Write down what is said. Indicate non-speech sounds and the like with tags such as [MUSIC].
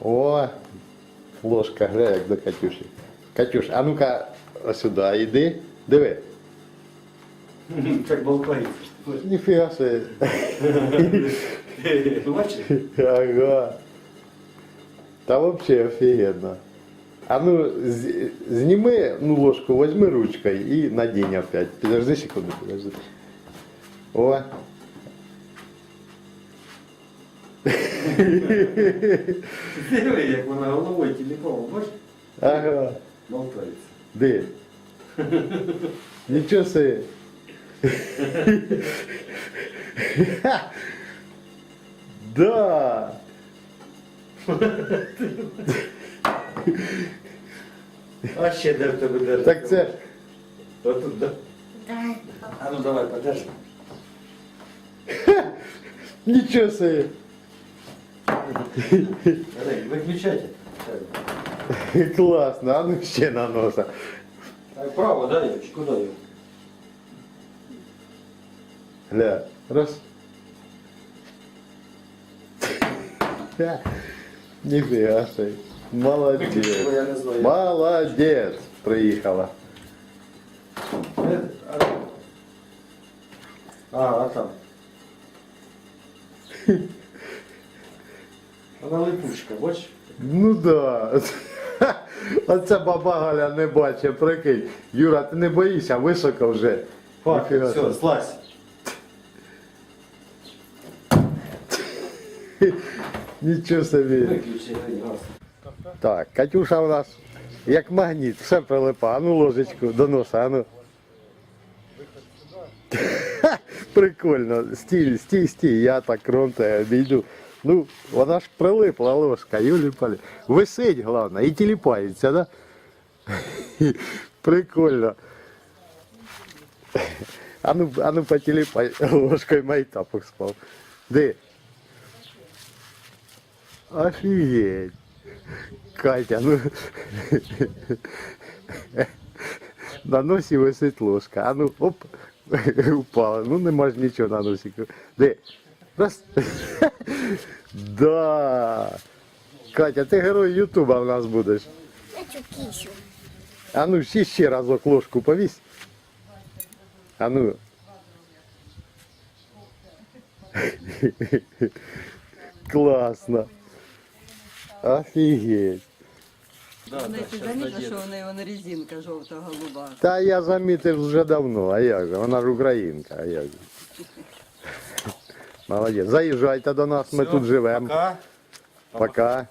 О, ложка гре, як до Катюші. Катюш, а ну-ка сюди, йди. Диви. Как болтається. Ніфіга себе. Бачиш? Ага. Та вообще офігенно. А ну, з- зніми ну, ложку, возьми ручкою і надінь опять. Підожди секунду, підожди. О. Диви, як вона головою телефоном, бачиш? Ага. Болтається. Де? Нічого собі. Да. А ще де в тебе держить? Так це. Отут, да? А ну давай, подержи. Нічого собі. Давай, Виключайте. Так. [LAUGHS] Класно, а ну ще на носа. Так, Право, дай її, чи куди її? Гля, раз. Ха, Ніфіга собі. Молодець. Ну, Я не знаю. Молодець. Приїхала. Е, а- А, а там. [LAUGHS] Вона липучка, бачиш? Ну да. [LAUGHS] Оце баба Галя не бачить, прикинь. Юра, ти не боїшся, високо вже. Фак, Ніфіга все, собі. слазь. [LAUGHS] Нічого собі. Виключи газ. Так, Катюша у нас як магніт, все прилипа. А ну ложечку до носа, а ну. [LAUGHS] Прикольно. Стій, стій, стій, я так кронте обійду. Ну, вона ж прилипла ложка, юлі палі. Висить, головне, і тіліпається, да? Прикольно. А ну, а ну потіліпай, ложкою май тапок спав. Де? Офігеть. Катя, ну. На носі висить ложка. А ну оп, упала. Ну нема ж нічого на носіку. Де? Раз. Да. Катя, ти герой Ютуба в нас будеш. Хочу кисю. А ну ще ще разок ложку повісь. А ну. Класно. Офігеть. Вони ти замітила, що в неї вона резинка жовта-голуба. Та я замітив вже давно, а як же? Вона ж українка, а як же? Молодець. Заїжджайте до нас, ми Все, тут живемо. Пока. Пока.